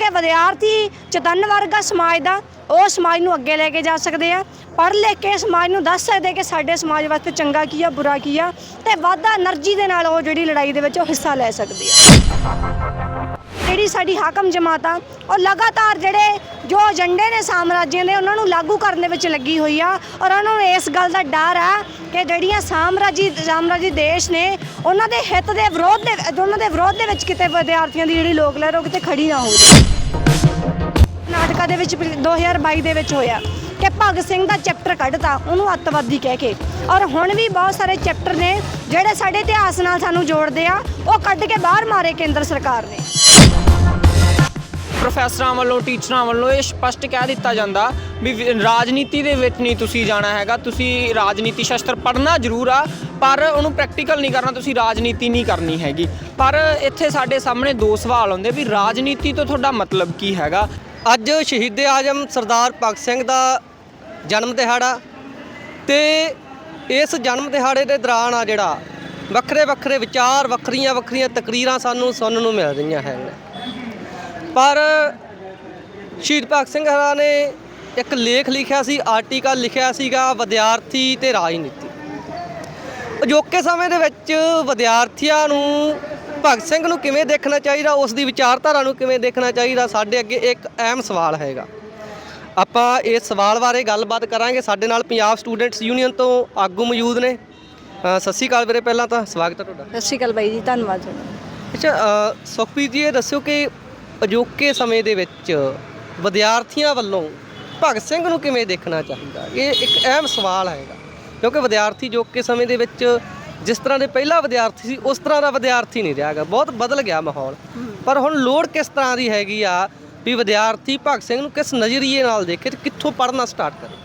ਕਿਉਂਕਿ ਵਿਦਿਆਰਥੀ ਵਰਗ ਵਰਗਾ ਸਮਾਜ ਦਾ, ਉਹ ਸਮਾਜ ਨੂੰ ਅੱਗੇ ਲੈ ਕੇ ਜਾ ਸਕਦੇ ਆ। ਪੜ੍ਹ ਲੈ ਕੇ ਸਮਾਜ ਨੂੰ ਦੱਸ ਸਕਦੇ ਕਿ ਸਾਡੇ ਸਮਾਜ ਵਾਸਤੇ ਚੰਗਾ ਕੀ ਆ, ਬੁਰਾ ਕੀ ਆ, ਤੇ ਵਾਧਾ એનર્ਜੀ ਦੇ ਨਾਲ ਉਹ ਜਿਹੜੀ ਲੜਾਈ ਦੇ ਵਿੱਚ ਉਹ ਹਿੱਸਾ ਲੈ ਸਕਦੇ ਆ। ਜਿਹੜੀ ਸਾਡੀ ਹਾਕਮ ਜਮਾਤ ਆ, ਉਹ ਲਗਾਤਾਰ ਜਿਹੜੇ ਜੋ ਏਜੰਡੇ ਨੇ ਸਾਮਰਾਜਿਆਂ ਦੇ, ਉਹਨਾਂ ਨੂੰ ਲਾਗੂ ਕਰਨ ਦੇ ਵਿੱਚ ਲੱਗੀ ਹੋਈ ਆ, ਔਰ ਉਹਨਾਂ ਨੂੰ ਇਸ ਗੱਲ ਦਾ ਡਰ ਆ ਕਿ ਜਿਹੜੀਆਂ ਸਾਮਰਾਜੀ ਸਾਮਰਾਜੀ ਦੇਸ਼ ਨੇ, ਉਹਨਾਂ ਦੇ ਹਿੱਤ ਦੇ ਵਿਰੋਧ ਦੇ, ਉਹਨਾਂ ਦੇ ਵਿਰੋਧ ਦੇ ਵਿੱਚ ਕਿਤੇ ਵਿਦਿਆਰਥੀਆਂ ਦੀ ਜਿਹੜੀ ਲੋਕ ਲਹਿਰ ਉਹ ਕਿਤੇ ਖੜੀ ਨਾ ਹੋ ਜਾਵੇ ਕਰਨਾਟਕਾ ਦੇ ਵਿੱਚ 2022 ਦੇ ਵਿੱਚ ਹੋਇਆ ਕਿ ਭਗਤ ਸਿੰਘ ਦਾ ਚੈਪਟਰ ਕੱਢਤਾ, ਉਹਨੂੰ ਅੱਤਵਾਦੀ ਕਹਿ ਕੇ। ਔਰ ਹੁਣ ਵੀ ਬਹੁਤ ਸਾਰੇ ਚੈਪਟਰ ਨੇ ਜਿਹੜੇ ਸਾਡੇ ਇਤਿਹਾਸ ਨਾਲ ਸਾਨੂੰ ਜੋੜਦੇ ਆ, ਉਹ ਕੱਢ ਕੇ ਬਾਹਰ ਮਾਰੇ ਕੇਂਦਰ ਸਰਕਾਰ ਨੇ। ਪ੍ਰੋਫੈਸਰਾਂ ਵੱਲੋਂ, ਟੀਚਰਾਂ ਵੱਲੋਂ ਇਹ ਸਪਸ਼ਟ ਕਹਿ ਦਿੱਤਾ ਜਾਂਦਾ ਵੀ ਰਾਜਨੀਤੀ ਦੇ ਵਿੱਚ ਨਹੀਂ ਤੁਸੀਂ ਜਾਣਾ ਹੈਗਾ, ਤੁਸੀਂ ਰਾਜਨੀਤੀ ਸ਼ਾਸਤਰ ਪੜ੍ਹਨਾ ਜ਼ਰੂਰ ਆ, ਪਰ ਉਹਨੂੰ ਪ੍ਰੈਕਟੀਕਲ ਨਹੀਂ ਕਰਨਾ, ਤੁਸੀਂ ਰਾਜਨੀਤੀ ਨਹੀਂ ਕਰਨੀ ਹੈਗੀ। ਪਰ ਇੱਥੇ ਸਾਡੇ ਸਾਹਮਣੇ ਦੋ ਸਵਾਲ ਆਉਂਦੇ ਵੀ ਰਾਜਨੀਤੀ ਤੋਂ ਤੁਹਾਡਾ ਮਤਲਬ ਕੀ ਹੈਗਾ? ਅੱਜ ਸ਼ਹੀਦ ਆਜਮ ਸਰਦਾਰ ਭਗਤ ਸਿੰਘ ਦਾ ਜਨਮ ਦਿਹਾੜਾ ਤੇ ਇਸ ਜਨਮ ਦਿਹਾੜੇ ਦੇ ਦੌਰਾਨ ਆ ਜਿਹੜਾ ਵੱਖਰੇ ਵੱਖਰੇ ਵਿਚਾਰ, ਵੱਖਰੀਆਂ ਵੱਖਰੀਆਂ ਤਕਰੀਰਾਂ ਸਾਨੂੰ ਸੁਣਨ ਨੂੰ ਮਿਲ ਰਹੀਆਂ ਹਨ। ਪਰ ਸ਼ਹੀਦ ਭਗਤ ਸਿੰਘ ਹਰਾ ਨੇ ਇੱਕ ਲੇਖ ਲਿਖਿਆ ਸੀ, ਆਰਟੀਕਲ ਲਿਖਿਆ ਸੀਗਾ, ਵਿਦਿਆਰਥੀ ਤੇ ਰਾਜਨੀਤੀ। ਅਜੋਕੇ ਸਮੇਂ ਦੇ ਵਿੱਚ ਵਿਦਿਆਰਥੀਆਂ ਨੂੰ ਭਗਤ ਸਿੰਘ ਨੂੰ ਕਿਵੇਂ ਦੇਖਣਾ ਚਾਹੀਦਾ ਉਸ ਦੀ ਵਿਚਾਰਧਾਰਾ ਨੂੰ ਕਿਵੇਂ ਦੇਖਣਾ ਚਾਹੀਦਾ ਸਾਡੇ ਅੱਗੇ ਇੱਕ ਅਹਿਮ ਸਵਾਲ ਹੈਗਾ। ਆਪਾਂ ਇਸ ਸਵਾਲ ਬਾਰੇ ਗੱਲਬਾਤ ਕਰਾਂਗੇ। ਸਾਡੇ ਨਾਲ ਪੰਜਾਬ ਸਟੂਡੈਂਟਸ ਯੂਨੀਅਨ ਤੋਂ ਆਗੂ ਮੌਜੂਦ ਨੇ। ਅ, ਸਤਿ ਸ਼੍ਰੀ ਅਕਾਲ ਵੀਰੇ ਪਹਿਲਾਂ ਤਾਂ ਸਵਾਗਤ ਹੈ ਤੁਹਾਡਾ। ਸਤਿ ਸ਼੍ਰੀ ਅਕਾਲ ਬਾਈ ਜੀ ਧੰਨਵਾਦ ਤੁਹਾਡਾ ਅੱਛਾ ਅ, ਸੁਖਪ੍ਰੀਤ ਜੀ ਇਹ ਦੱਸਿਓ ਕਿ ਅਜੋਕੇ ਸਮੇਂ ਦੇ ਵਿੱਚ ਵਿਦਿਆਰਥੀਆਂ ਵੱਲੋਂ ਭਗਤ ਸਿੰਘ ਨੂੰ ਕਿਵੇਂ ਦੇਖਣਾ ਚਾਹੀਦਾ? ਇਹ ਇੱਕ ਅਹਿਮ ਸਵਾਲ ਹੈਗਾ ਕਿਉਂਕਿ ਵਿਦਿਆਰਥੀ ਅਜੋਕੇ ਸਮੇਂ ਦੇ ਵਿੱਚ ਜਿਸ ਤਰ੍ਹਾਂ ਦੇ ਪਹਿਲਾ ਵਿਦਿਆਰਥੀ ਸੀ, ਉਸ ਤਰ੍ਹਾਂ ਦਾ ਵਿਦਿਆਰਥੀ ਨਹੀਂ ਰਿਹਾਗਾ। ਬਹੁਤ ਬਦਲ ਗਿਆ ਮਾਹੌਲ। ਪਰ ਹੁਣ ਲੋੜ ਕਿਸ ਤਰ੍ਹਾਂ ਦੀ ਹੈਗੀ ਆ ਵੀ ਵਿਦਿਆਰਥੀ ਭਗਤ ਸਿੰਘ ਨੂੰ ਕਿਸ ਨਜ਼ਰੀਏ ਨਾਲ ਦੇਖੇ ਤੇ ਕਿੱਥੋਂ ਪੜ੍ਹਨਾ ਸਟਾਰਟ ਕਰੇ?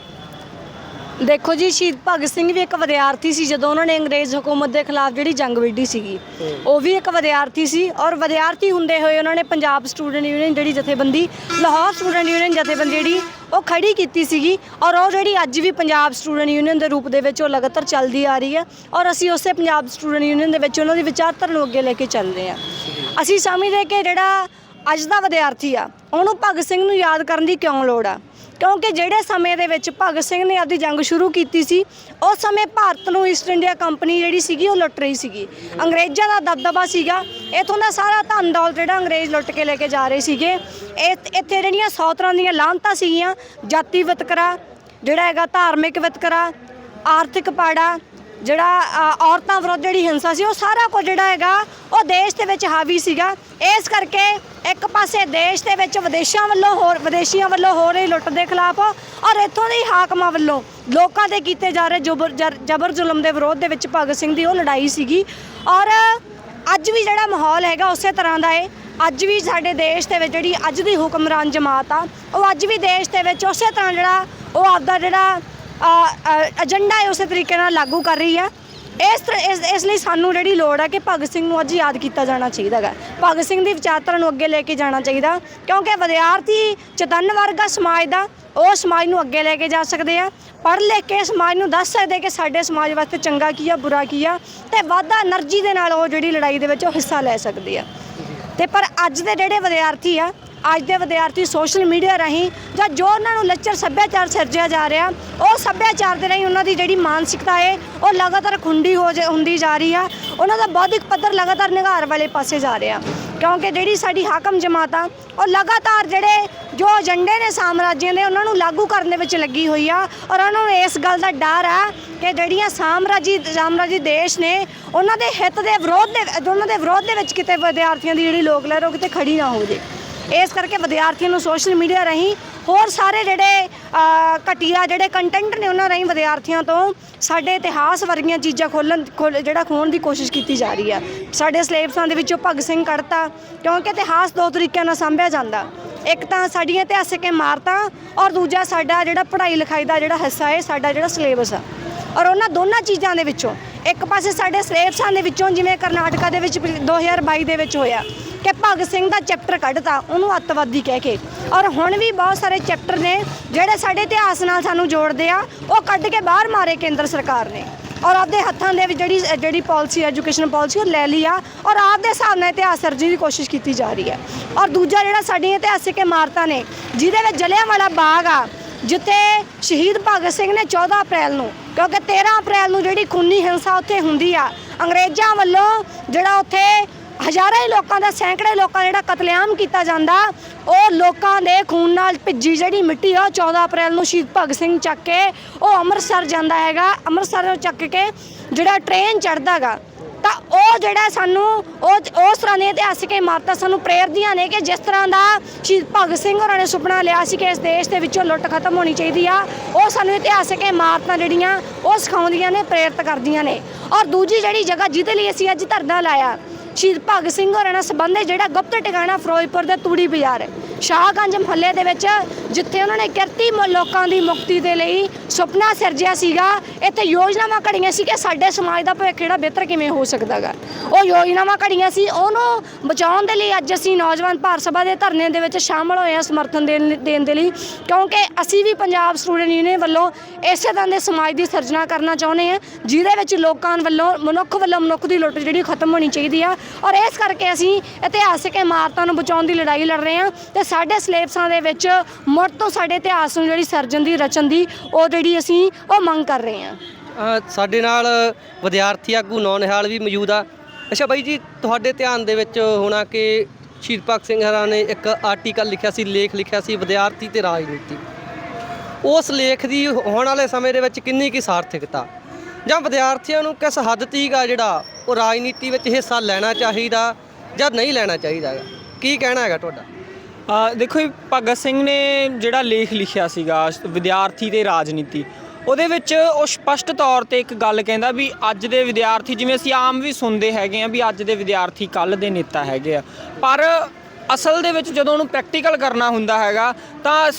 ਦੇਖੋ ਜੀ ਸ਼ਹੀਦ ਭਗਤ ਸਿੰਘ ਵੀ ਇੱਕ ਵਿਦਿਆਰਥੀ ਸੀ ਜਦੋਂ ਉਹਨਾਂ ਨੇ ਅੰਗਰੇਜ਼ ਹਕੂਮਤ ਦੇ ਖਿਲਾਫ ਜਿਹੜੀ ਜੰਗ ਵਿੱਢੀ ਸੀਗੀ ਉਹ ਵੀ ਇੱਕ ਵਿਦਿਆਰਥੀ ਸੀ ਔਰ ਵਿਦਿਆਰਥੀ ਹੁੰਦੇ ਹੋਏ ਉਹਨਾਂ ਨੇ ਪੰਜਾਬ ਸਟੂਡੈਂਟ ਯੂਨੀਅਨ ਜਿਹੜੀ ਜਥੇਬੰਦੀ ਲਾਹੌਰ ਸਟੂਡੈਂਟ ਯੂਨੀਅਨ ਜਥੇਬੰਦੀ ਜਿਹੜੀ ਉਹ ਖੜੀ ਕੀਤੀ ਸੀਗੀ ਔਰ ਉਹ ਜਿਹੜੀ ਅੱਜ ਵੀ ਪੰਜਾਬ ਸਟੂਡੈਂਟ ਯੂਨੀਅਨ ਦੇ ਰੂਪ ਦੇ ਵਿੱਚ ਉਹ ਲਗਾਤਾਰ ਚੱਲਦੀ ਆ ਰਹੀ ਹੈ ਔਰ ਅਸੀਂ ਉਸੇ ਪੰਜਾਬ ਸਟੂਡੈਂਟ ਯੂਨੀਅਨ ਦੇ ਵਿੱਚ ਉਹਨਾਂ ਦੀ ਵਿਚਾਰਧਾਰਾ ਨੂੰ ਅੱਗੇ ਲੈ ਕੇ ਚੱਲ ਰਹੇ ਹਾਂ। ਅਸੀਂ ਸਮਝਦੇ ਕਿ ਜਿਹੜਾ ਅੱਜ ਦਾ ਵਿਦਿਆਰਥੀ ਆ ਉਹਨੂੰ ਭਗਤ ਸਿੰਘ ਨੂੰ ਯਾਦ ਕਰਨ ਦੀ ਕਿਉਂ ਲੋੜ ਆ? ਕਿਉਂਕਿ ਜਿਹੜੇ ਸਮੇਂ ਦੇ ਵਿੱਚ ਭਗਤ ਸਿੰਘ ਨੇ ਆਪਦੀ ਜੰਗ ਸ਼ੁਰੂ ਕੀਤੀ ਸੀ, ਉਸ ਸਮੇਂ ਭਾਰਤ ਨੂੰ ਈਸਟ ਇੰਡੀਆ ਕੰਪਨੀ ਜਿਹੜੀ ਸੀਗੀ, ਉਹ ਲੁੱਟ ਰਹੀ ਸੀਗੀ। ਅੰਗਰੇਜ਼ਾਂ ਦਾ ਦਬਦਬਾ ਸੀਗਾ। ਇਥੋਂ ਦਾ ਸਾਰਾ ਧਨ ਦੌਲਤ ਜਿਹੜਾ ਅੰਗਰੇਜ਼ ਲੁੱਟ ਕੇ ਲੈ ਕੇ ਜਾ ਰਹੇ ਸੀਗੇ। ਇਹ- ਇੱਥੇ ਜਿਹੜੀਆਂ ਸੌ ਤਰ੍ਹਾਂ ਦੀਆਂ ਲਾਹਨਤਾਂ ਸੀਗੀਆਂ, ਜਾਤੀ ਵਿਤਕਰਾ, ਜਿਹੜਾ ਹੈਗਾ ਧਾਰਮਿਕ ਵਿਤਕਰਾ, ਆਰਥਿਕ ਪਾੜਾ ਜਿਹੜਾ ਅ, ਔਰਤਾਂ ਵਿਰੁੱਧ ਜਿਹੜੀ ਹਿੰਸਾ ਸੀ ਉਹ ਸਾਰਾ ਕੁਝ ਜਿਹੜਾ ਹੈਗਾ ਉਹ ਦੇਸ਼ ਦੇ ਵਿੱਚ ਹਾਵੀ ਸੀਗਾ। ਇਸ ਕਰਕੇ ਇੱਕ ਪਾਸੇ ਦੇਸ਼ ਦੇ ਵਿੱਚ ਵਿਦੇਸ਼ਾਂ ਵੱਲੋਂ ਹੋਰ ਵਿਦੇਸ਼ੀਆਂ ਵੱਲੋਂ ਹੋ ਰਹੀ ਲੁੱਟ ਦੇ ਖਿਲਾਫ ਔਰ ਇੱਥੋਂ ਦੇ ਹਾਕਮਾਂ ਵੱਲੋਂ ਲੋਕਾਂ ਤੇ ਕੀਤੇ ਜਾ ਰਹੇ ਜਬਰ ਜਰ- ਜਬਰ ਜ਼ੁਲਮ ਦੇ ਵਿਰੋਧ ਦੇ ਵਿੱਚ ਭਗਤ ਸਿੰਘ ਦੀ ਉਹ ਲੜਾਈ ਸੀਗੀ। ਔਰ ਅੱਜ ਵੀ ਜਿਹੜਾ ਮਾਹੌਲ ਹੈਗਾ ਉਸੇ ਤਰ੍ਹਾਂ ਦਾ ਹੈ ਅੱਜ ਵੀ ਸਾਡੇ ਦੇਸ਼ ਦੇ ਵਿੱਚ ਜਿਹੜੀ ਅੱਜ ਦੀ ਹੁਕਮਰਾਨ ਜਮਾਤ ਆ ਉਹ ਅੱਜ ਵੀ ਦੇਸ਼ ਦੇ ਵਿੱਚ ਉਸੇ ਤਰ੍ਹਾਂ ਜਿਹੜਾ ਉਹ ਆਪਦਾ ਜਿਹੜਾ ਏਜੰਡਾ ਹੈ ਉਸੇ ਤਰੀਕੇ ਨਾਲ ਲਾਗੂ ਕਰ ਰਹੀ ਹੈ ਇਸ ਇਸ ਲਈ ਸਾਨੂੰ ਜਿਹੜੀ ਲੋੜ ਹੈ ਕਿ ਭਗਤ ਸਿੰਘ ਨੂੰ ਅੱਜ ਯਾਦ ਕੀਤਾ ਜਾਣਾ ਚਾਹੀਦਾ ਹੈ ਭਗਤ ਸਿੰਘ ਦੀ ਵਿਚਾਰਧਾਰਾ ਨੂੰ ਅੱਗੇ ਲੈ ਕੇ ਜਾਣਾ ਚਾਹੀਦਾ, ਕਿਉਂਕਿ ਵਿਦਿਆਰਥੀ ਚਤੰਨ ਵਰਗਾ ਸਮਾਜ ਦਾ, ਉਹ ਸਮਾਜ ਨੂੰ ਅੱਗੇ ਲੈ ਕੇ ਜਾ ਸਕਦੇ ਆ। ਪੜ੍ਹ ਲਿਖ ਕੇ ਸਮਾਜ ਨੂੰ ਦੱਸ ਸਕਦੇ ਕਿ ਸਾਡੇ ਸਮਾਜ ਵਾਸਤੇ ਚੰਗਾ ਕੀ ਆ, ਬੁਰਾ ਕੀ ਆ, ਤੇ ਵਾਧਾ એનર્ਜੀ ਦੇ ਨਾਲ ਉਹ ਜਿਹੜੀ ਲੜਾਈ ਦੇ ਵਿੱਚ ਉਹ ਹਿੱਸਾ ਲੈ ਸਕਦੇ ਆ। ਤੇ ਪਰ ਅੱਜ ਦੇ ਜਿਹੜੇ ਵਿਦਿਆਰਥੀ ਆ ਅੱਜ ਦੇ ਵਿਦਿਆਰਥੀ ਸੋਸ਼ਲ ਮੀਡੀਆ ਰਾਹੀਂ ਜਾਂ ਜੋ ਉਹਨਾਂ ਨੂੰ ਲੱਚਰ ਸੱਭਿਆਚਾਰ ਸਿਰਜਿਆ ਜਾ ਰਿਹਾ, ਉਹ ਸੱਭਿਆਚਾਰ ਦੇ ਰਾਹੀਂ ਉਹਨਾਂ ਦੀ ਜਿਹੜੀ ਮਾਨਸਿਕਤਾ ਹੈ, ਉਹ ਲਗਾਤਾਰ ਖੁੰਡੀ ਹੋ ਜਾ- ਹੁੰਦੀ ਜਾ ਰਹੀ ਆ। ਉਹਨਾਂ ਦਾ ਬੌਧਿਕ ਪੱਧਰ ਲਗਾਤਾਰ ਨਿਘਾਰ ਵਾਲੇ ਪਾਸੇ ਜਾ ਰਿਹਾ। ਕਿਉਂਕਿ ਜਿਹੜੀ ਸਾਡੀ ਹਾਕਮ ਜਮਾਤ ਆ ਉਹ ਲਗਾਤਾਰ ਜਿਹੜੇ ਜੋ ਏਜੰਡੇ ਨੇ ਸਾਮਰਾਜੀਆਂ ਦੇ, ਉਹਨਾਂ ਨੂੰ ਲਾਗੂ ਕਰਨ ਦੇ ਵਿੱਚ ਲੱਗੀ ਹੋਈ ਆ। ਔਰ ਉਹਨਾਂ ਨੂੰ ਇਸ ਗੱਲ ਦਾ ਡਰ ਆ ਕਿ ਜਿਹੜੀਆਂ ਸਾਮਰਾਜੀ ਸਾਮਰਾਜੀ ਦੇਸ਼ ਨੇ, ਉਹਨਾਂ ਦੇ ਹਿੱਤ ਦੇ ਵਿਰੋਧ ਦੇ, ਉਹਨਾਂ ਦੇ ਵਿਰੋਧ ਦੇ ਵਿੱਚ ਕਿਤੇ ਵਿਦਿਆਰਥੀਆਂ ਦੀ ਜਿਹੜੀ ਲੋਕ ਲਹਿਰ ਉਹ ਕਿਤੇ ਖੜੀ ਨਾ ਹੋ ਜੇ। ਇਸ ਕਰਕੇ ਵਿਦਿਆਰਥੀਆਂ ਨੂੰ ਸੋਸ਼ਲ ਮੀਡੀਆ ਰਾਹੀਂ ਹੋਰ ਸਾਰੇ ਜਿਹੜੇ ਘਟੀਆ ਜਿਹੜੇ ਕੰਟੈਂਟ ਨੇ ਉਹਨਾਂ ਰਾਹੀਂ ਵਿਦਿਆਰਥੀਆਂ ਤੋਂ ਸਾਡੇ ਇਤਿਹਾਸ ਵਰਗੀਆਂ ਚੀਜ਼ਾਂ ਖੋਲਣ, ਖੋਲ- ਜਿਹੜਾ ਖੋਣ ਦੀ ਕੋਸ਼ਿਸ਼ ਕੀਤੀ ਜਾ ਰਹੀ ਆ ਸਾਡੇ ਸਿਲੇਬਸਾਂ ਦੇ ਵਿੱਚੋਂ ਭਗਤ ਸਿੰਘ ਕੱਢਤਾ, ਕਿਉਂਕਿ ਇਤਿਹਾਸ ਦੋ ਤਰੀਕਿਆਂ ਨਾਲ ਸਾਂਭਿਆ ਜਾਂਦਾ। ਇੱਕ ਤਾਂ ਸਾਡੀਆਂ ਇਤਿਹਾਸਿਕ ਇਮਾਰਤਾਂ ਔਰ ਦੂਜਾ ਸਾਡਾ ਜਿਹੜਾ ਪੜ੍ਹਾਈ ਲਿਖਾਈ ਦਾ ਜਿਹੜਾ ਹਿੱਸਾ ਹੈ, ਸਾਡਾ ਜਿਹੜਾ ਸਿਲੇਬਸ ਆ। ਔਰ ਉਹਨਾਂ ਦੋਨਾਂ ਚੀਜ਼ਾਂ ਦੇ ਵਿੱਚੋਂ ਇੱਕ ਪਾਸੇ ਸਾਡੇ ਸਿਲੇਬਸਾਂ ਦੇ ਵਿੱਚੋਂ ਜਿਵੇਂ ਕਰਨਾਟਕਾ ਦੇ ਵਿੱਚ ਪਿਛ- 2022 ਦੇ ਵਿੱਚ ਹੋਇਆ ਕਿ ਭਗਤ ਸਿੰਘ ਦਾ ਚੈਪਟਰ ਕੱਢਤਾ, ਉਹਨੂੰ ਅੱਤਵਾਦੀ ਕਹਿ ਕੇ। ਔਰ ਹੁਣ ਵੀ ਬਹੁਤ ਸਾਰੇ ਚੈਪਟਰ ਨੇ ਜਿਹੜੇ ਸਾਡੇ ਇਤਿਹਾਸ ਨਾਲ ਸਾਨੂੰ ਜੋੜਦੇ ਆ, ਉਹ ਕੱਢ ਕੇ ਬਾਹਰ ਮਾਰੇ ਕੇਂਦਰ ਸਰਕਾਰ ਨੇ। ਔਰ ਆਪਦੇ ਹੱਥਾਂ ਦੇ ਵਿੱਚ ਜਿਹੜੀ ਜਿਹੜੀ ਪਾਲਿਸੀ, ਐਜੂਕੇਸ਼ਨ ਪਾਲਿਸੀ, ਉਹ ਲੈ ਲਈ ਆ ਔਰ ਆਪਦੇ ਹਿਸਾਬ ਨਾਲ ਇਤਿਹਾਸ ਸਿਰਜਣ ਦੀ ਕੋਸ਼ਿਸ਼ ਕੀਤੀ ਜਾ ਰਹੀ ਹੈ। ਔਰ ਦੂਜਾ ਜਿਹੜਾ ਸਾਡੀਆਂ ਇਤਿਹਾਸਿਕ ਇਮਾਰਤਾਂ ਨੇ, ਜਿਹਦੇ ਵਿੱਚ ਜਲਿਆਂਵਾਲਾ ਬਾਗ ਆ, ਜਿੱਥੇ ਸ਼ਹੀਦ ਭਗਤ ਸਿੰਘ ਨੇ 14 ਅਪ੍ਰੈਲ ਨੂੰ ਕਿਉਂਕਿ 13 ਅਪ੍ਰੈਲ ਨੂੰ ਜਿਹੜੀ ਖੂਨੀ ਹਿੰਸਾ ਉੱਥੇ ਹੁੰਦੀ ਆ, ਅੰਗਰੇਜ਼ਾਂ ਵੱਲੋਂ ਜਿਹੜਾ ਉੱਥੇ ਹਜ਼ਾਰਾਂ ਹੀ ਲੋਕਾਂ ਦਾ, ਸੈਂਕੜੇ ਲੋਕਾਂ ਦਾ ਜਿਹੜਾ ਕਤਲੇਆਮ ਕੀਤਾ ਜਾਂਦਾ, ਉਹ ਲੋਕਾਂ ਦੇ ਖੂਨ ਨਾਲ ਭਿੱਜੀ ਜਿਹੜੀ ਮਿੱਟੀ ਆ, ਉਹ 14 ਅਪ੍ਰੈਲ ਨੂੰ ਸ਼ਹੀਦ ਭਗਤ ਸਿੰਘ ਚੱਕ ਕੇ ਉਹ ਅੰਮ੍ਰਿਤਸਰ ਜਾਂਦਾ ਹੈਗਾ। ਅੰਮ੍ਰਿਤਸਰ ਨੂੰ ਚੱਕ ਕੇ ਜਿਹੜਾ ਟ੍ਰੇਨ ਚੜਦਾਗਾ ਤਾਂ ਉਹ ਜਿਹੜਾ ਸਾਨੂੰ, ਉਹ ਉਸ ਤਰ੍ਹਾਂ ਦੀਆਂ ਇਤਿਹਾਸਿਕ ਇਮਾਰਤਾਂ ਸਾਨੂੰ ਪ੍ਰੇਰਦੀਆਂ ਨੇ ਕਿ ਜਿਸ ਤਰ੍ਹਾਂ ਦਾ ਸ਼ਹੀਦ ਭਗਤ ਸਿੰਘ ਹੋਰਾਂ ਨੇ ਸੁਪਨਾ ਲਿਆ ਸੀ ਕਿ ਇਸ ਦੇਸ਼ ਦੇ ਵਿੱਚੋਂ ਲੁੱਟ ਖਤਮ ਹੋਣੀ ਚਾਹੀਦੀ ਆ। ਉਹ ਸਾਨੂੰ ਇਤਿਹਾਸਿਕ ਇਮਾਰਤਾਂ ਜਿਹੜੀਆਂ, ਉਹ ਸਿਖਾਉਂਦੀਆਂ ਨੇ, ਪ੍ਰੇਰਿਤ ਕਰਦੀਆਂ ਨੇ। ਔਰ ਦੂਜੀ ਜਿਹੜੀ ਜਗ੍ਹਾ ਜਿਹਦੇ ਲਈ ਅਸੀਂ ਅੱਜ ਧਰਨਾ ਲਾਇਆ ਸ਼ਹੀਦ ਭਗਤ ਸਿੰਘ ਹੋਰਾਂ ਨਾਲ ਸੰਬੰਧਿਤ ਜਿਹੜਾ ਗੁਪਤ ਟਿਕਾਣਾ ਫਿਰੋਜ਼ਪੁਰ ਦੇ ਤੂੜੀ ਬਾਜ਼ਾਰ ਹੈ। ਸ਼ਾਹਗੰਜ ਮਹੱਲੇ ਦੇ ਵਿੱਚ, ਜਿੱਥੇ ਉਹਨਾਂ ਨੇ ਕਿਰਤੀ ਲੋਕਾਂ ਦੀ ਮੁਕਤੀ ਦੇ ਲਈ ਸੁਪਨਾ ਸਿਰਜਿਆ ਸੀਗਾ, ਇੱਥੇ ਯੋਜਨਾਵਾਂ ਘੜੀਆਂ ਸੀ ਕਿ ਸਾਡੇ ਸਮਾਜ ਦਾ ਭਵਿੱਖ ਜਿਹੜਾ ਬਿਹਤਰ ਕਿਵੇਂ ਹੋ ਸਕਦਾਗਾ ਉਹ ਯੋਜਨਾਵਾਂ ਘੜੀਆਂ ਸੀ, ਉਹਨੂੰ ਬਚਾਉਣ ਦੇ ਲਈ ਅੱਜ ਅਸੀਂ ਨੌਜਵਾਨ ਭਾਰਤ ਸਭਾ ਦੇ ਧਰਨੇ ਦੇ ਵਿੱਚ ਸ਼ਾਮਲ ਹੋਏ ਹਾਂ ਸਮਰਥਨ ਦੇਣ ਦੇਣ ਦੇ ਲਈ, ਕਿਉਂਕਿ ਅਸੀਂ ਵੀ ਪੰਜਾਬ ਸਟੂਡੈਂਟ ਯੂਨੀਅਨ ਵੱਲੋਂ ਇਸੇ ਤਰ੍ਹਾਂ ਦੇ ਸਮਾਜ ਦੀ ਸਿਰਜਣਾ ਕਰਨਾ ਚਾਹੁੰਦੇ ਹਾਂ, ਜਿਹਦੇ ਵਿੱਚ ਲੋਕਾਂ ਵੱਲੋਂ, ਮਨੁੱਖ ਵੱਲੋਂ ਮਨੁੱਖ ਦੀ ਲੁੱਟ ਜਿਹੜੀ ਖਤਮ ਹੋਣੀ ਚਾਹੀਦੀ ਆ ਔਰ ਇਸ ਕਰਕੇ ਅਸੀਂ ਇਤਿਹਾਸਿਕ ਇਮਾਰਤਾਂ ਨੂੰ ਬਚਾਉਣ ਦੀ ਲੜਾਈ ਲੜ ਰਹੇ ਹਾਂ ਤੇ ਸਾਡੇ ਸਿਲੇਬਸਾਂ ਦੇ ਵਿੱਚ ਮੁੜ ਤੋਂ ਸਾਡੇ ਇਤਿਹਾਸ ਨੂੰ ਜਿਹੜੀ ਸਰਜਣ ਦੀ ਰਚਨ ਦੀ ਉਹ ਜਿਹੜੀ ਅਸੀਂ ਉਹ ਮੰਗ ਕਰ ਰਹੇ ਹਾਂ। ਅ, ਸਾਡੇ ਨਾਲ ਵਿਦਿਆਰਥੀ ਆਗੂ ਨੌ ਨਿਹਾਲ ਵੀ ਮੌਜੂਦ ਆ। ਅੱਛਾ ਬਾਈ ਜੀ ਤੁਹਾਡੇ ਧਿਆਨ ਦੇ ਵਿੱਚ ਹੋਣਾ ਕਿ ਸ਼ਹੀਦ ਭਗਤ ਸਿੰਘ ਹਰਾਂ ਨੇ ਇੱਕ ਆਰਟੀਕਲ ਲਿਖਿਆ ਸੀ ਲੇਖ ਲਿਖਿਆ ਸੀ ਵਿਦਿਆਰਥੀ ਤੇ ਰਾਜਨੀਤੀ। ਉਸ ਲੇਖ ਦੀ ਹੋਣ ਵਾਲੇ ਸਮੇਂ ਦੇ ਵਿੱਚ ਕਿੰਨੀ ਕੀ ਸਾਰਥਿਕਤਾ? ਜਾਂ ਵਿਦਿਆਰਥੀਆਂ ਨੂੰ ਕਿਸ ਹੱਦ ਤੀਕ ਆ ਜਿਹੜਾ ਉਹ ਰਾਜਨੀਤੀ ਵਿੱਚ ਹਿੱਸਾ ਲੈਣਾ ਚਾਹੀਦਾ ਜਾਂ ਨਹੀਂ ਲੈਣਾ ਚਾਹੀਦਾ ਗਾ? ਕੀ ਕਹਿਣਾ ਹੈਗਾ ਤੁਹਾਡਾ ਅ, ਦੇਖੋ ਜੀ ਭਗਤ ਸਿੰਘ ਨੇ ਜਿਹੜਾ ਲੇਖ ਲਿਖਿਆ ਸੀਗਾ ਵਿਦਿਆਰਥੀ ਤੇ ਰਾਜਨੀਤੀ ਉਹਦੇ ਵਿੱਚ ਉਹ ਸਪਸ਼ਟ ਤੌਰ ਤੇ ਇੱਕ ਗੱਲ ਕਹਿੰਦਾ ਵੀ ਅੱਜ ਦੇ ਵਿਦਿਆਰਥੀ ਜਿਵੇਂ ਅਸੀਂ ਆਮ ਵੀ ਸੁਣਦੇ ਹੈਗੇ ਆ ਵੀ ਅੱਜ ਦੇ ਵਿਦਿਆਰਥੀ ਕੱਲ ਦੇ ਨੇਤਾ ਹੈਗੇ ਆ ਪਰ ਅਸਲ ਦੇ ਵਿੱਚ ਜਦੋਂ ਉਹਨੂੰ ਪ੍ਰੈਕਟੀਕਲ ਕਰਨਾ ਹੁੰਦਾ ਹੈਗਾ, ਤਾਂ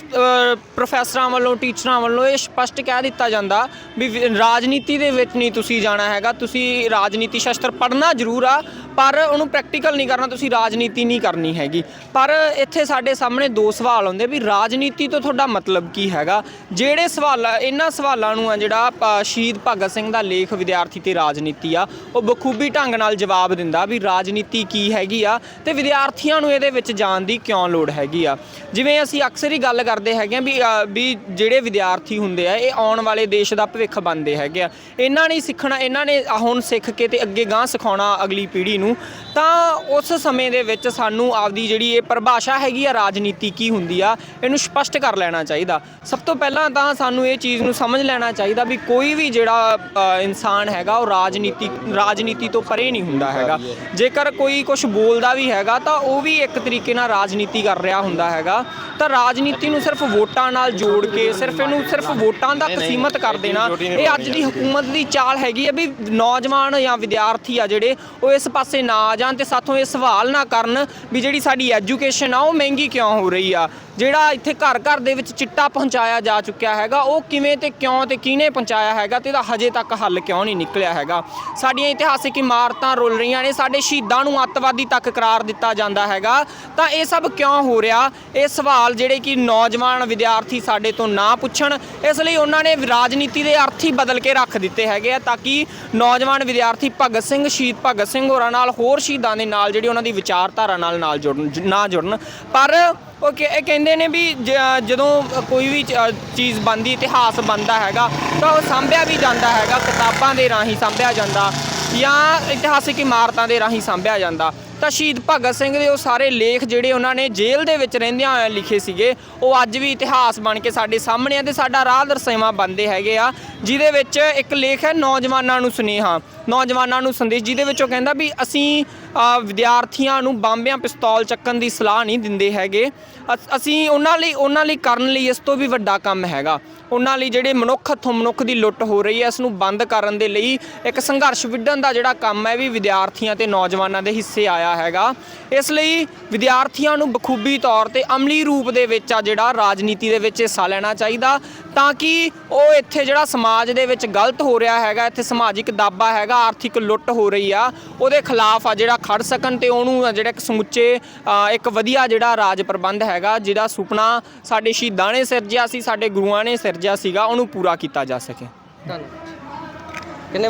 ਪ੍ਰੋਫੈਸਰਾਂ ਵੱਲੋਂ ਟੀਚਰਾਂ ਵੱਲੋਂ ਇਹ ਸਪਸ਼ਟ ਕਹਿ ਦਿੱਤਾ ਜਾਂਦਾ ਵੀ ਰਾਜਨੀਤੀ ਦੇ ਵਿੱਚ ਨਹੀਂ ਤੁਸੀਂ ਜਾਣਾ ਹੈਗਾ, ਤੁਸੀਂ ਰਾਜਨੀਤੀ ਸ਼ਾਸਤਰ ਪੜ੍ਹਨਾ ਜ਼ਰੂਰ ਆ ਪਰ ਉਹਨੂੰ ਪ੍ਰੈਕਟੀਕਲ ਨਹੀਂ ਕਰਨਾ, ਤੁਸੀਂ ਰਾਜਨੀਤੀ ਨਹੀਂ ਕਰਨੀ ਹੈਗੀ। ਪਰ ਇੱਥੇ ਸਾਡੇ ਸਾਹਮਣੇ ਦੋ ਸਵਾਲ ਆਉਂਦੇ ਵੀ ਰਾਜਨੀਤੀ ਤੋਂ ਤੁਹਾਡਾ ਮਤਲਬ ਕੀ ਹੈਗਾ? ਜਿਹੜੇ ਸਵਾਲ, ਇਹਨਾਂ ਸਵਾਲਾਂ ਨੂੰ ਆ ਜਿਹੜਾ ਸ਼ਹੀਦ ਭਗਤ ਸਿੰਘ ਦਾ ਲੇਖ ਵਿਦਿਆਰਥੀ ਤੇ ਰਾਜਨੀਤੀ ਆ, ਉਹ ਬਖੂਬੀ ਢੰਗ ਨਾਲ ਜਵਾਬ ਦਿੰਦਾ ਵੀ ਰਾਜਨੀਤੀ ਕੀ ਹੈਗੀ ਆ ਤੇ ਵਿਦਿਆਰਥੀਆਂ ਨੂੰ ਇਹਦੇ ਵਿੱਚ ਜਾਣ ਦੀ ਕਿਉਂ ਲੋੜ ਹੈਗੀ ਆ। ਜਿਵੇਂ ਅਸੀਂ ਅਕਸਰ ਹੀ ਗੱਲ ਕਰਦੇ ਹੈਗੇ ਆ ਵੀ ਵੀ ਜਿਹੜੇ ਵਿਦਿਆਰਥੀ ਹੁੰਦੇ ਆ, ਇਹ ਆਉਣ ਵਾਲੇ ਦੇਸ਼ ਦਾ ਭਵਿੱਖ ਬਣਦੇ ਹੈਗੇ ਆ। ਇਹਨਾਂ ਨੇ ਸਿੱਖਣਾ, ਇਹਨਾਂ ਨੇ ਹੁਣ ਸਿੱਖ ਕੇ ਤੇ ਅੱਗੇ ਗਾਂ ਸਿਖਾਉਣਾ ਅਗਲੀ ਪੀੜ੍ਹੀ ਨੂੰ ਤਾਂ ਉਸ ਸਮੇਂ ਦੇ ਵਿੱਚ ਸਾਨੂੰ ਆਪਦੀ ਜਿਹੜੀ ਇਹ ਪਰਿਭਾਸ਼ਾ ਹੈਗੀ ਆ ਰਾਜਨੀਤੀ ਕੀ ਹੁੰਦੀ ਆ ਇਹਨੂੰ ਸਪਸ਼ਟ ਕਰ ਲੈਣਾ ਚਾਹੀਦਾ। ਸਭ ਤੋਂ ਪਹਿਲਾਂ ਤਾਂ ਸਾਨੂੰ ਇਹ ਚੀਜ਼ ਨੂੰ ਸਮਝ ਲੈਣਾ ਚਾਹੀਦਾ ਵੀ ਕੋਈ ਵੀ ਜਿਹੜਾ ਇਨਸਾਨ ਹੈਗਾ ਉਹ ਰਾਜਨੀਤੀ ਰਾਜਨੀਤੀ ਤੋਂ ਪਰੇ ਨਹੀਂ ਹੁੰਦਾ ਹੈਗਾ। ਜੇਕਰ ਕੋਈ ਕੁਝ ਬੋਲਦਾ ਵੀ ਹੈਗਾ ਤਾਂ ਉਹ ਵੀ ਇੱਕ ਤਰੀਕੇ ਨਾਲ ਰਾਜਨੀਤੀ ਕਰ ਰਿਹਾ ਹੁੰਦਾ ਹੈਗਾ। ਤਾਂ ਰਾਜਨੀਤੀ ਨੂੰ ਸਿਰਫ ਵੋਟਾਂ ਨਾਲ ਜੋੜ ਕੇ ਸਿਰਫ ਇਹਨੂੰ ਸਿਰਫ ਵੋਟਾਂ ਤੱਕ ਸੀਮਤ ਕਰ ਦੇਣਾ। ਇਹ ਅੱਜ ਦੀ ਹਕੂਮਤ ਦੀ ਚਾਲ ਹੈਗੀ ਹੈ ਵੀ ਨੌਜਵਾਨ ਜਾਂ ਵਿਦਿਆਰਥੀ ਆ ਜਿਹੜੇ ਉਹ ਇਸ ਪਾਸੇ ਨਾ ਆ ਜਾਣ ਤੇ ਸਾਥੋਂ ਇਹ ਸਵਾਲ ਨਾ ਕਰਨ ਵੀ ਜਿਹੜੀ ਸਾਡੀ ਐਜੂਕੇਸ਼ਨ ਆ ਉਹ ਮਹਿੰਗੀ ਕਿਉਂ ਹੋ ਰਹੀ ਆ? ਜਿਹੜਾ ਇੱਥੇ ਘਰ ਘਰ ਦੇ ਵਿੱਚ ਚਿੱਟਾ ਪਹੁੰਚਾਇਆ ਜਾ ਚੁੱਕਿਆ ਹੈਗਾ, ਉਹ ਕਿਵੇਂ ਤੇ ਕਿਉਂ ਤੇ ਕਿਹਨੇ ਪਹੁੰਚਾਇਆ ਹੈਗਾ ਤੇ ਇਹਦਾ ਹਜੇ ਤੱਕ ਹੱਲ ਕਿਉਂ ਨਹੀਂ ਨਿਕਲਿਆ ਹੈਗਾ। ਸਾਡੀਆਂ ਇਤਿਹਾਸਿਕ ਇਮਾਰਤਾਂ ਰੁਲ ਰਹੀਆਂ ਨੇ, ਸਾਡੇ ਸ਼ਹੀਦਾਂ ਨੂੰ ਅੱਤਵਾਦੀ ਤੱਕ ਕਰਾਰ ਦਿੱਤਾ ਜਾਂਦਾ ਹੈਗਾ। ਤਾਂ ਇਹ ਸਭ ਕਿਉਂ ਹੋ ਰਿਹਾ? ਇਹ ਸਵਾਲ ਜਿਹੜੇ ਕਿ ਨੌਜਵਾਨ ਵਿਦਿਆਰਥੀ ਸਾਡੇ ਤੋਂ ਨਾ ਪੁੱਛਣ। ਇਸ ਲਈ ਉਹਨਾਂ ਨੇ ਰਾਜਨੀਤੀ ਦੇ ਅਰਥ ਹੀ ਬਦਲ ਕੇ ਰੱਖ ਦਿੱਤੇ ਹੈਗੇ ਆ ਤਾਂ ਕਿ ਨੌਜਵਾਨ ਵਿਦਿਆਰਥੀ ਭਗਤ ਸਿੰਘ, ਸ਼ਹੀਦ ਭਗਤ ਸਿੰਘ ਹੋਰਾਂ ਨਾਲ ਹੋਰ ਸ਼ਹੀਦਾਂ ਦੇ ਨਾਲ ਜਿਹੜੀ ਉਹਨਾਂ ਦੀ ਵਿਚਾਰਧਾਰਾ ਨਾਲ ਨਾਲ ਜੁੜਨ ਜ- ਨਾ ਜੁੜਨ। ਪਰ ਉਹ ਕਿ- ਇਹ ਕਹਿੰਦੇ ਨੇ ਵੀ ਜ- ਜਦੋਂ ਕੋਈ ਵੀ ਚ- ਚੀਜ਼ ਬਣਦੀ, ਇਤਿਹਾਸ ਬਣਦਾ ਹੈਗਾ, ਤਾਂ ਉਹ ਸਾਂਭਿਆ ਵੀ ਜਾਂਦਾ ਹੈਗਾ, ਕਿਤਾਬਾਂ ਦੇ ਰਾਹੀਂ ਸਾਂਭਿਆ ਜਾਂਦਾ ਜਾਂ ਇਤਿਹਾਸਿਕ ਇਮਾਰਤਾਂ ਦੇ ਰਾਹੀਂ ਸਾਂਭਿਆ ਜਾਂਦਾ। ਤਾਂ ਸ਼ਹੀਦ ਭਗਤ ਸਿੰਘ ਦੇ ਉਹ ਸਾਰੇ ਲੇਖ ਜਿਹੜੇ ਉਹਨਾਂ ਨੇ ਜੇਲ੍ਹ ਦੇ ਵਿੱਚ ਰਹਿੰਦਿਆਂ ਹੋਇਆਂ ਲਿਖੇ ਸੀਗੇ, ਉਹ ਅੱਜ ਵੀ ਇਤਿਹਾਸ ਬਣ ਕੇ ਸਾਡੇ ਸਾਹਮਣੇ ਆ ਤੇ ਸਾਡਾ ਰਾਹ ਦਰਸਾਵਾ ਬਣਦੇ ਹੈਗੇ ਆ, ਜਿਹਦੇ ਵਿੱਚ ਇੱਕ ਲੇਖ ਹੈ ਨੌਜਵਾਨਾਂ ਨੂੰ ਸੁਨੇਹਾ। ਨੌਜਵਾਨਾਂ ਨੂੰ ਸੰਦੇਸ਼ ਜਿਹਦੇ ਵਿੱਚ ਉਹ ਕਹਿੰਦਾ ਵੀ ਅਸੀਂ ਵਿਦਿਆਰਥੀਆਂ ਨੂੰ ਬੰਬਿਆਂ ਪਿਸਤੌਲ ਚੱਕਣ ਦੀ ਸਲਾਹ ਨਹੀਂ ਦਿੰਦੇ ਹੈਗੇ। ਅਸ- ਅਸੀਂ ਉਹਨਾਂ ਲਈ ਉਹਨਾਂ ਲਈ ਕਰਨ ਲਈ ਇਸ ਤੋਂ ਵੀ ਵੱਡਾ ਕੰਮ ਹੈਗਾ। ਉਹਨਾਂ ਲਈ ਜਿਹੜੇ ਮਨੁੱਖ ਹੱਥੋਂ ਮਨੁੱਖ ਦੀ ਲੁੱਟ ਹੋ ਰਹੀ ਹੈ ਇਸ ਨੂੰ ਬੰਦ ਕਰਨ ਦੇ ਲਈ ਇੱਕ ਸੰਘਰਸ਼ ਵਿੱਢਣ ਦਾ ਜਿਹੜਾ ਕੰਮ ਹੈ ਵੀ ਵਿਦਿਆਰਥੀਆਂ ਤੇ ਨੌਜਵਾਨਾਂ ਦੇ ਹਿੱਸੇ ਆਇਆ ਹੈਗਾ। ਇਸ ਲਈ ਵਿਦਿਆਰਥੀਆਂ ਨੂੰ ਬਖੂਬੀ ਤੌਰ ਤੇ ਅਮਲੀ ਰੂਪ ਦੇ ਵਿੱਚ ਆ ਜਿਹੜਾ ਰਾਜਨੀਤੀ ਦੇ ਵਿੱਚ ਹਿੱਸਾ ਲੈਣਾ ਚਾਹੀਦਾ ਤਾਂ ਕਿ ਉਹ ਇੱਥੇ ਜਿਹੜਾ ਸਮਾਜ ਦੇ ਵਿੱਚ ਗਲਤ ਹੋ ਰਿਹਾ ਹੈਗਾ ਇੱਥੇ ਸਮਾਜਿਕ ਦਾਬਾ ਹੈਗਾ ਆਰਥਿਕ ਲੁੱਟ ਹੋ ਰਹੀ ਆ ਉਹਦੇ ਖਿਲਾਫ ਆ ਜਿਹੜਾ ਖੜ ਸਕਣ ਤੇ ਉਹਨੂੰ ਜਿਹੜਾ ਇੱਕ ਸਮੁੱਚੇ ਅ, ਇੱਕ ਵਧੀਆ ਜਿਹੜਾ ਰਾਜ ਪ੍ਰਬੰਧ ਹੈ ਹੈਗਾ ਜਿਹੜਾ ਸੁਪਨਾ ਸਾਡੇ ਸ਼ਹੀਦਾਂ ਨੇ ਸਿਰਜਿਆ ਸੀ, ਸਾਡੇ ਗੁਰੂਆਂ ਨੇ ਸਿਰਜਿਆ ਸੀਗਾ, ਉਹਨੂੰ ਪੂਰਾ ਕੀਤਾ ਜਾ ਸਕੇ। ਧੰਨਵਾਦ ਕਿੰਨੇ